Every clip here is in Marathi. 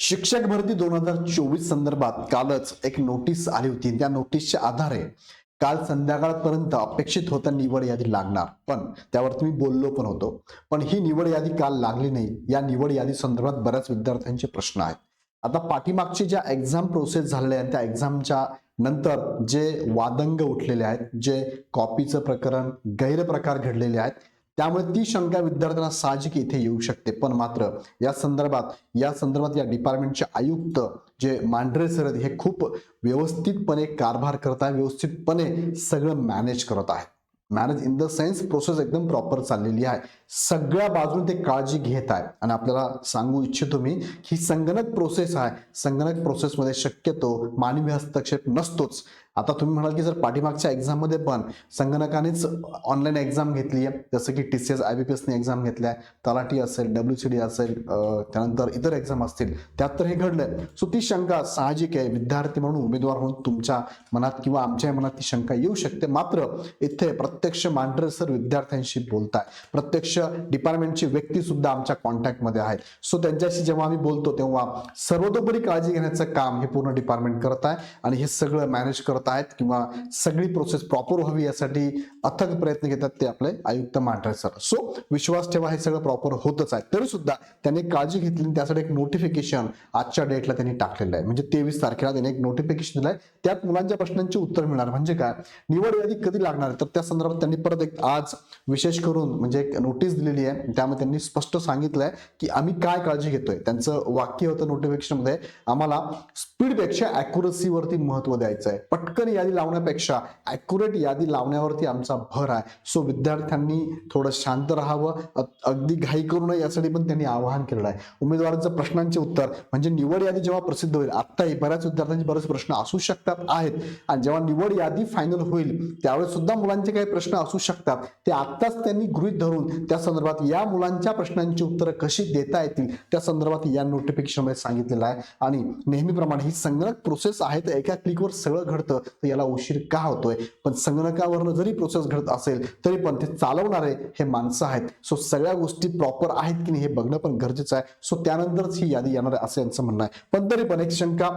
शिक्षक भरती दोन हजार चोवीस संदर्भात कालच एक नोटीस आली होती. त्या नोटीसच्या आधारे काल संध्याकाळपर्यंत अपेक्षित होता निवड यादी लागणार. पण त्यावर तुम्ही बोललो पण होतो. पण ही निवड यादी काल लागली नाही. या निवड यादी संदर्भात बऱ्याच विद्यार्थ्यांचे प्रश्न आहेत. आता पाठीमागची ज्या एक्झाम प्रोसेस झालेल्या आहेत त्या एक्झामच्या नंतर जे वादंग उठलेले आहेत जे कॉपीचं प्रकरण गैरप्रकार घडलेले आहेत त्यामुळे ती शंका विद्यार्थ्यांना साहजिक इथे येऊ शकते. पण मात्र या संदर्भात या संदर्भात या डिपार्टमेंटचे आयुक्त जे मांढरे सर हे खूप व्यवस्थितपणे कारभार करत आहे व्यवस्थितपणे सगळं मॅनेज करत आहे. Manage in the sense process एकदम प्रॉपर चाललेली आहे. सगळ्या बाजूने ते काळजी घेत आहे. आणि आपल्याला सांगू इच्छितो मी ही संगणक प्रोसेस आहे. संगणक प्रोसेसमध्ये शक्यतो मानवी हस्तक्षेप नसतोच. आता तुम्ही म्हणाल की जर पाठीमागच्या एक्झाममध्ये पण संगणकानेच ऑनलाईन एक्झाम घेतली आहे जसं की T C S I B P एसने एक्झाम घेतल्या आहे तलाठी असेल डब्ल्यू सी डी असेल त्यानंतर इतर एक्झाम असतील त्यात तर हे घडलंय. सो ती शंका साहजिक आहे विद्यार्थी म्हणून उमेदवार म्हणून तुमच्या मनात किंवा आमच्या मनात ती शंका येऊ शकते. मात्र इथे प्रत्यक्ष मांढरे सर विद्यार्थ्यांशी बोलताय. प्रत्यक्ष डिपार्टमेंटची व्यक्ती सुद्धा आमच्या कॉन्टॅक्टमध्ये आहेत सो त्यांच्याशी जेव्हा आम्ही बोलतो तेव्हा सर्वतोपरी काळजी घेण्याचं काम हे पूर्ण डिपार्टमेंट करत आहे आणि हे सगळं मॅनेज करत आहेत किंवा सगळी प्रोसेस प्रॉपर व्हावी यासाठी अथक प्रयत्न घेतात ते आपले आयुक्त मांढरे सर सो विश्वास ठेवा हे सगळं प्रॉपर होतच आहे. तरी सुद्धा त्यांनी काळजी घेतली आणि त्यासाठी एक नोटिफिकेशन आजच्या डेटला त्यांनी टाकलेलं आहे. म्हणजे तेवीस तारखेला त्यांनी एक नोटिफिकेशन दिलंय. त्यात मुलांच्या प्रश्नांची उत्तर मिळणार. म्हणजे काय? निवड यादी कधी लागणार तर त्या संदर्भात त्यांनी परत एक आज विशेष करून म्हणजे एक नोटीस दिलेली आहे. त्यामध्ये त्यांनी स्पष्ट सांगितलंय की आम्ही काय काळजी घेतोय? त्यांचं वाक्य होतं नोटिफिकेशनमध्ये आम्हाला स्पीडपेक्षा अॅक्युरसीवरती महत्त्व द्यायचं आहे. पटकन यादी लावण्यापेक्षा अॅक्युरेट यादी लावण्यावरती आमचा भर आहे. सो विद्यार्थ्यांनी थोडं शांत राहावं. अगदी घाई करू नये यासाठी पण त्यांनी आवाहन केलेलं आहे. उमेदवारांचं प्रश्नांचे उत्तर म्हणजे निवड यादी जेव्हा प्रसिद्ध होईल आत्ताही बऱ्याच विद्यार्थ्यांचे बरेच प्रश्न असू शकतात आहेत. आणि जेव्हा निवड यादी फायनल होईल त्यावेळेस सुद्धा मुलांचे काही प्रश्न असू शकतात. ते आत्ताच त्यांनी गृहीत धरून त्या संदर्भात या मुलांच्या प्रश्नांची उत्तरं कशी देता येतील त्या संदर्भात या नोटिफिकेशनमध्ये सांगितलेलं आहे. आणि नेहमीप्रमाणे ही संगणक प्रोसेस आहे तर एका क्लिकवर सगळं घडतं. तर याला उशीर का होतोय? पण संगणकावरनं जरी प्रोसेस घडत असेल तरी पण ते चालवणारे हे माणसं आहेत. सो सगळ्या गोष्टी प्रॉपर आहेत की नाही हे बघणं पण गरजेचं आहे. सो त्यानंतरच ही यादी येणार आहे असं यांचं म्हणणं आहे. पण तरी पण एक शंका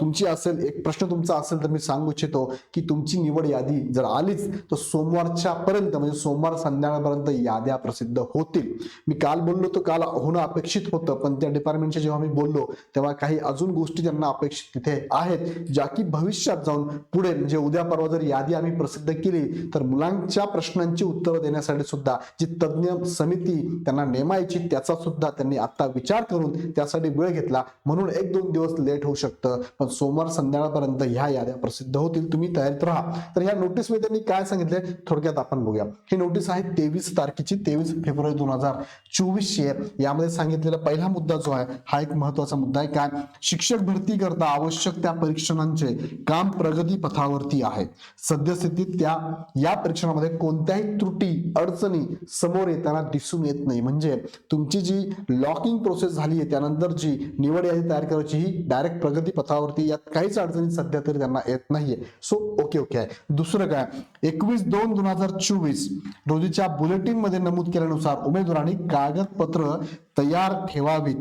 तुमची असेल एक प्रश्न तुमचा असेल तर मी सांगू इच्छितो की तुमची निवड यादी जर आलीच तर सोमवारच्या पर्यंत म्हणजे सोमवार संध्याकाळपर्यंत याद्या प्रसिद्ध होतील. मी काल बोललो तो काल होणं अपेक्षित होतं पण त्या डिपार्टमेंटच्या जेव्हा मी बोललो तेव्हा काही अजून गोष्टी त्यांना अपेक्षित तिथे आहेत ज्या की भविष्यात जाऊन पुढे म्हणजे उद्या परवा जर यादी आम्ही प्रसिद्ध केली तर मुलांच्या प्रश्नांची उत्तरं देण्यासाठी सुद्धा जी तज्ज्ञ समिती त्यांना नेमायची त्याचा सुद्धा त्यांनी आता विचार करून त्यासाठी वेळ घेतला. म्हणून एक दोन दिवस लेट होऊ शकतं पण सोमवार संध्याकाळपर्यंत ह्या याद्या प्रसिद्ध होतील. तुम्ही तयारीत राहा. तर ह्या नोटीसमध्ये त्यांनी काय सांगितले थोडक्यात आपण बघूया. ही नोटीस आहे तेवीस तारखेची तेवीस फेब्रुवारी दोन हजार चोवीसची आहे यामध्ये सांगितलेला पहिला मुद्दा जो आहे हा एक महत्त्वाचा मुद्दा आहे. काय? शिक्षक भरती करता आवश्यक त्या परीक्षणांचे. काम प्रगती पथावरती आहे सद्यस्थितीत त्या या परीक्षणामध्ये कोणत्याही त्रुटी अडचणी समोर येताना दिसून येत नाही. म्हणजे तुमची जी लॉकिंग प्रोसेस झाली आहे त्यानंतर जी निवड यादी तयार करायची ही डायरेक्ट प्रगती पथावरती यात काहीच अडचणी सध्या तरी त्यांना येत नाहीये. सो ओके ओके आहे दुसरं काय? एकवीस दोन दोन हजार चोवीस रोजीच्या बुलेटिनमध्ये नमूद केल्यानुसार उमेदवारांनी कागदपत्र तयार ठेवावीत.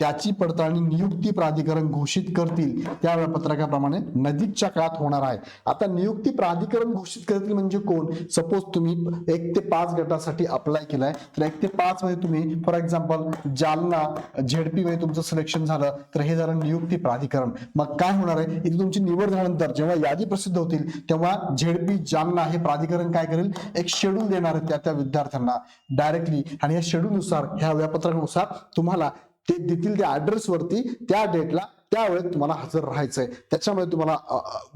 त्याची पडताळणी नियुक्ती प्राधिकरण घोषित करतील. त्या वेळापत्रकाप्रमाणे नजीकच्या काळात होणार आहे. आता नियुक्ती प्राधिकरण घोषित करतील म्हणजे कोण? सपोज तुम्ही एक ते पाच गटासाठी अप्लाय केलाय. तर एक ते पाच मध्ये तुम्ही फॉर एक्झाम्पल जालना झेडपी मध्ये तुमचं सिलेक्शन झालं तर हे झालं नियुक्ती प्राधिकरण. मग काय होणार आहे? इथे तुमची निवड झाल्यानंतर जेव्हा यादी प्रसिद्ध होतील तेव्हा झेडपी जालना हे प्राधिकरण काय करेल? एक शेड्यूल देणार आहे त्या त्या विद्यार्थ्यांना डायरेक्टली आणि या शेड्यूलनुसार ह्या वेळापत्रकानुसार तुम्हाला ते देतील त्या ॲड्रेसवरती त्या डेटला त्यावेळेत तुम्हाला हजर राहायचंय. त्याच्यामुळे तुम्हाला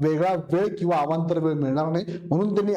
वेगळा वेळ किंवा अवांतर वेळ मिळणार नाही. म्हणून त्यांनी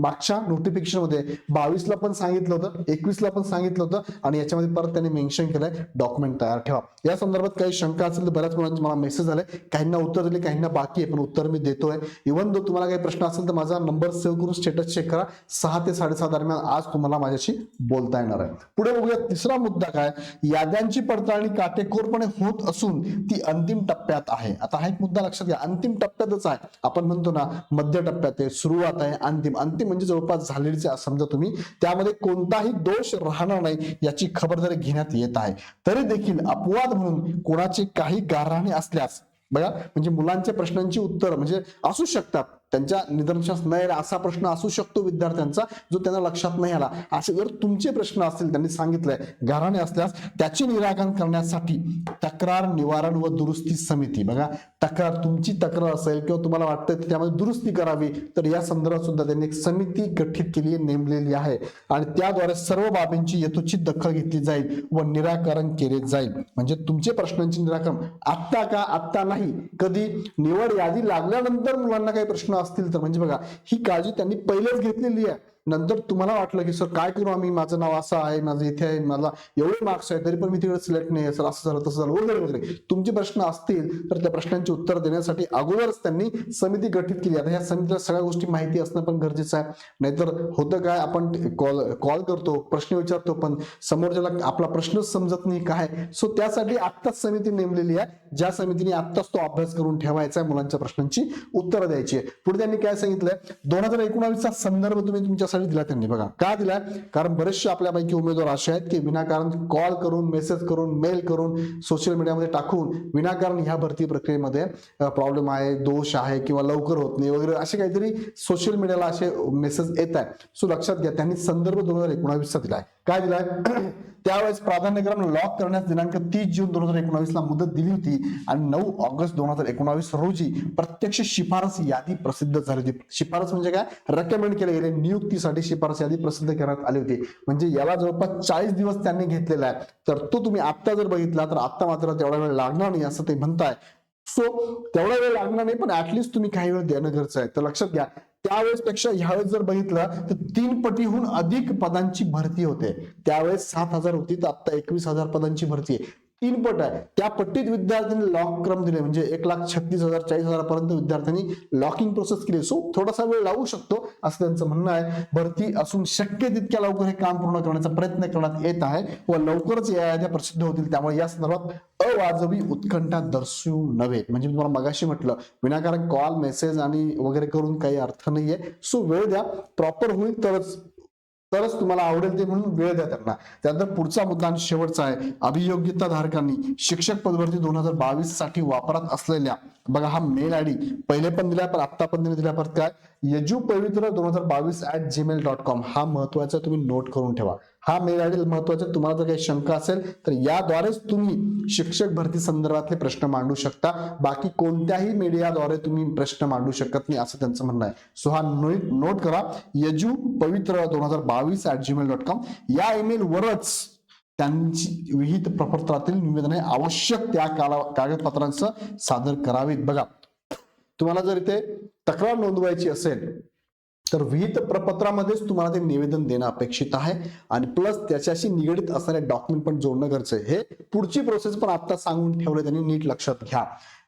मागच्या नोटिफिकेशनमध्ये बावीसला पण सांगितलं होतं एकवीसला पण सांगितलं होतं आणि याच्यामध्ये परत त्यांनी मेन्शन केलंय डॉक्युमेंट तयार ठेवा. या संदर्भात काही शंका असेल तर बऱ्याच मुलांचे मला मेसेज आले. काहींना उत्तर दिले काहींना बाकी आहे पण उत्तर मी देतोय. इव्हन जो तुम्हाला काही प्रश्न असेल तर माझा नंबर सेव्ह करून स्टेटस चेक करा. सहा ते साडेसहा दरम्यान आज तुम्हाला माझ्याशी बोलता येणार आहे. पुढे बघूया तिसरा मुद्दा काय? याद्यांची पडताळणी काटेकोरपणे होत असून ती अंतिम अंतिम टप्प्यात आहे. आता हा एक मुद्दा लक्षात घ्या. अंतिम टप्प्यातच आहे. आपण म्हणतो ना मध्य टप्प्यात आहे सुरुवात आहे अंतिम. अंतिम म्हणजे जवळपास झालेलीच समजा तुम्ही. त्यामध्ये कोणताही दोष राहणार नाही याची खबरदारी घेण्यात येत आहे. तरी देखील अपवाद म्हणून कोणाचे काही गारहाणे असल्यास बघा म्हणजे मुलांच्या प्रश्नांची उत्तर म्हणजे असू शकतात. त्यांच्या निदर्शनास नाही असा प्रश्न असू शकतो विद्यार्थ्यांचा जो त्यांना लक्षात नाही आला. असे जर तुमचे प्रश्न असतील त्यांनी सांगितलंय घराणे असल्यास त्याचे निराकरण करण्यासाठी तक्रार निवारण व दुरुस्ती समिती. बघा तक्रार तुमची तक्रार असेल किंवा तुम्हाला वाटतं त्यामध्ये दुरुस्ती करावी तर या संदर्भात सुद्धा त्यांनी एक समिती गठीत केली नेमलेली आहे. आणि त्याद्वारे सर्व बाबींची यथोचित दखल घेतली जाईल व निराकरण केले जाईल. म्हणजे तुमचे प्रश्नांचे निराकरण आत्ता का आत्ता नाही कधी निवड यादी लागल्यानंतर मुलांना काही प्रश्न असतील तर म्हणजे बघा ही काळजी त्यांनी पहिलेच घेतलेली आहे. नंतर तुम्हाला वाटलं की सर काय करू आम्ही? माझं नाव असं आहे माझं इथे आहे मला एवढे मार्क्स आहे तरी पण मी तिकडे सिलेक्ट नाही सर असं झालं तसं झालं वगैरे वगैरे. तुमचे प्रश्न असतील तर त्या प्रश्नांची उत्तर देण्यासाठी अगोदरच त्यांनी समिती गठीत केली. आता या समितीला सगळ्या गोष्टी माहिती असणं पण गरजेचं आहे. नाहीतर होतं काय आपण कॉल कॉल करतो प्रश्न विचारतो पण समोरच्याला आपला प्रश्नच समजत नाही काय. सो त्यासाठी आत्ताच समिती नेमलेली आहे. ज्या समितीने आत्ताच तो अभ्यास करून ठेवायचा आहे मुलांच्या प्रश्नांची उत्तरं द्यायची आहे. पुढे त्यांनी काय सांगितलंय? दोन हजार एकोणावीसचा संदर्भ तुम्ही तुमच्या तुमच्यासाठी दिला त्यांनी. बघा का दिलाय कारण बरेचसे आपल्यापैकी उमेदवार असे आहेत की विनाकारण कॉल करून मेसेज करून मेल करून सोशल मीडियामध्ये टाकून विनाकारण ह्या भरती प्रक्रियेमध्ये प्रॉब्लेम आहे दोष आहे किंवा लवकर होत नाही वगैरे असे काहीतरी सोशल मीडियाला असे मेसेज येत आहे सो लक्षात घ्या त्यांनी संदर्भ दोन हजार एकोणावीसचा दिलाय. काय दिलाय? त्यावेळेस प्राधान्यक्रम लॉक करण्यास दिनांक तीस जून दोन हजार एकोणावीस ला मुदत दिली होती आणि नऊ ऑगस्ट दोन हजार एकोणावीस रोजी प्रत्यक्ष शिफारस यादी प्रसिद्ध झाली होती. शिफारस म्हणजे काय? रेकमेंड केले गेले नियुक्तीसाठी शिफारस यादी प्रसिद्ध करण्यात आली होती. म्हणजे याला जवळपास चाळीस दिवस त्यांनी घेतलेला आहे. तर तो तुम्ही आत्ता जर बघितला तर आत्ता मात्र तेवढा वेळ लागणार नाही असं ते म्हणताय. सो तेवढा वेळ लागणार नाही पण ऍटलिस्ट तुम्ही काही वेळ देणं गरजेचं आहे. तर लक्षात घ्या त्यावेळेस पेक्षा ह्यावेळेस जर बघितलं तर तीन पटीहून अधिक पदांची भरती होते. त्यावेळेस सात हजार होती तर आता एकवीस हजार पदांची भरती आहे. तीन पट आहे. त्या पट्टीत विद्यार्थ्यांनी लॉक क्रम दिले. म्हणजे एक लाख छत्तीस हजार चाळीस हजारापर्यंत विद्यार्थ्यांनी लॉकिंग प्रोसेस केली. सो थोडासा वेळ लागू शकतो असं त्यांचं म्हणणं आहे. भरती असून शक्य तितक्या लवकर हे काम पूर्ण करण्याचा प्रयत्न करण्यात येत आहे व लवकरच या याद्या प्रसिद्ध होतील. त्यामुळे या संदर्भात अवाजवी उत्कंठा दर्शवू नव्हे. म्हणजे मी तुम्हाला मगाशी म्हटलं विनाकारण कॉल मेसेज आणि वगैरे करून काही अर्थ नाहीये. सो वेळ द्या. प्रॉपर होईल तरच तरच तुम्हाला आवडेल ते म्हणून वेळ द्या त्यांना. त्यानंतर पुढचा मुद्दा आणि शेवटचा आहे अभियोग्यता धारकांनी शिक्षक पदभरती दोन हजार बावीससाठी वापरात असलेल्या बघा हा मेल आयडी पहिले पण दिला पण आत्ता पण दिला परत काय? यजू पवित्र दोन हजार बावीस ऍट जीमेल डॉट कॉम हा महत्त्वाचा तुम्ही नोट करून ठेवा. हा मेल आयडी महत्त्वाचा तुम्हाला जर काही शंका असेल तर याद्वारेच तुम्ही शिक्षक भरती संदर्भातले प्रश्न मांडू शकता. बाकी कोणत्याही मीडियाद्वारे तुम्ही प्रश्न मांडू शकत नाही असं त्यांचं म्हणणं आहे. सो हा नोट करा. यजू पवित्र दोन हजार बावीस ऍट जीमेल डॉट कॉम या ईमेल वरच त्यांची विहित प्रपत्रातील निवेदने आवश्यक त्या काला कागदपत्रांचं सादर करावीत. बघा तुम्हाला जर इथे तक्रार नोंदवायची असेल तर विहित प्रपत्रामध्येच तुम्हाला ते निवेदन देणं अपेक्षित आहे. आणि प्लस त्याच्याशी निगडीत असणारे डॉक्युमेंट पण जोडणं गरजेचं आहे. हे पुढची प्रोसेस पण आता सांगून ठेवले त्यांनी नीट लक्षात घ्या.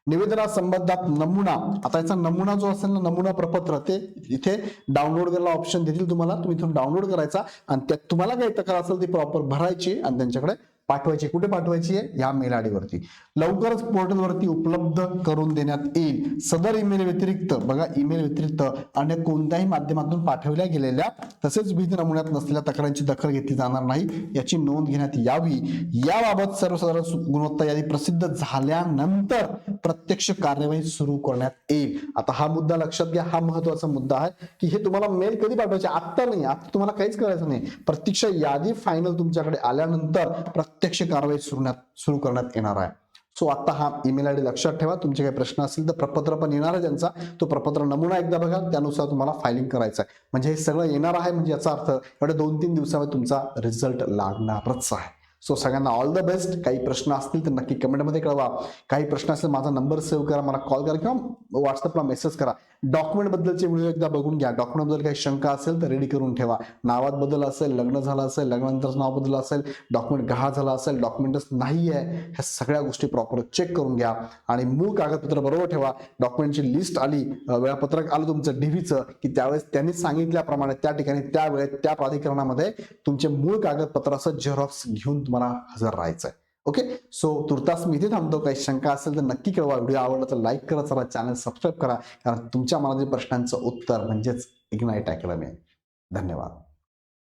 निवेदना संबंधात नमुना आता याचा नमुना जो असेल ना नमुना प्रपत्र ते इथे डाउनलोड करायला ऑप्शन देतील तुम्हाला. तुम्ही इथून डाउनलोड करायचा आणि त्यात तुम्हाला काही तक्रार असेल ती प्रॉपर भरायची आणि त्यांच्याकडे पाठवायची. कुठे पाठवायची आहे? या मेल आयडी वरती. लवकरच पोर्टलवरती उपलब्ध करून देण्यात येईल. सदर ईमेल व्यतिरिक्त बघा ईमेल व्यतिरिक्त अन्य कोणत्याही माध्यमातून पाठवल्या गेलेल्या तसेच विविध नमुन्यात नसलेल्या तक्रारींची दखल घेतली जाणार नाही याची नोंद घेण्यात यावी. याबाबत सर्वसाधारण गुणवत्ता यादी प्रसिद्ध झाल्यानंतर प्रत्यक्ष कार्यवाही सुरू करण्यात येईल. आता हा मुद्दा लक्षात घ्या. हा महत्त्वाचा मुद्दा आहे की हे तुम्हाला मेल कधी पाठवायचे? आत्ता नाही. आता तुम्हाला काहीच करायचं नाही. प्रत्यक्ष यादी फायनल तुमच्याकडे आल्यानंतर प्रत्यक्ष कारवाई सुरू सुरू करण्यात येणार आहे. सो आता हा ईमेल आय डी लक्षात ठेवा. तुमचे काही प्रश्न असतील तर प्रपत्र पण येणार आहे त्यांचा. तो प्रपत्र नमुना एकदा बघा. त्यानुसार तुम्हाला फायलिंग करायचं आहे. म्हणजे हे सगळं येणार आहे. म्हणजे याचा अर्थ एवढ्या दोन तीन दिवसामध्ये तुमचा रिझल्ट लागणारच आहे. सो सगळ्यांना ऑल द बेस्ट काही प्रश्न असतील तर नक्की कमेंटमध्ये कळवा. काही प्रश्न असेल माझा नंबर सेव्ह करा. मला कॉल करा किंवा व्हॉट्सअपला मेसेज करा. डॉक्युमेंट बद्दलचे व्हिडिओ एकदा बघून घ्या. डॉक्युमेंटबद्दल काही शंका असेल तर रेडी करून ठेवा. नावात बदल असेल लग्न झालं असेल लग्नानंतर नाव बदल असेल डॉक्युमेंट गहा झाला असेल डॉक्युमेंटच नाही आहे ह्या सगळ्या गोष्टी प्रॉपर चेक करून घ्या. आणि मूळ कागदपत्र बरोबर ठेवा. डॉक्युमेंटची लिस्ट आली वेळापत्रक आलं तुमचं डीव्हीचं की त्यावेळेस त्यांनी सांगितल्याप्रमाणे त्या ठिकाणी त्या वेळेत त्या प्राधिकरणामध्ये तुमचे मूळ कागदपत्राचं झेरॉक्स घेऊन तुम्हाला हजर राहायचं आहे ओके सो तुर्तास मी इथे थांबतो. काही शंका असेल तर नक्की कळवा. व्हिडिओ आवडला तर लाईक करा चला चॅनल सबस्क्राईब करा. कारण तुमच्या मनातील प्रश्नांचं उत्तर म्हणजेच इग्नाईट अकॅडमी आहे धन्यवाद.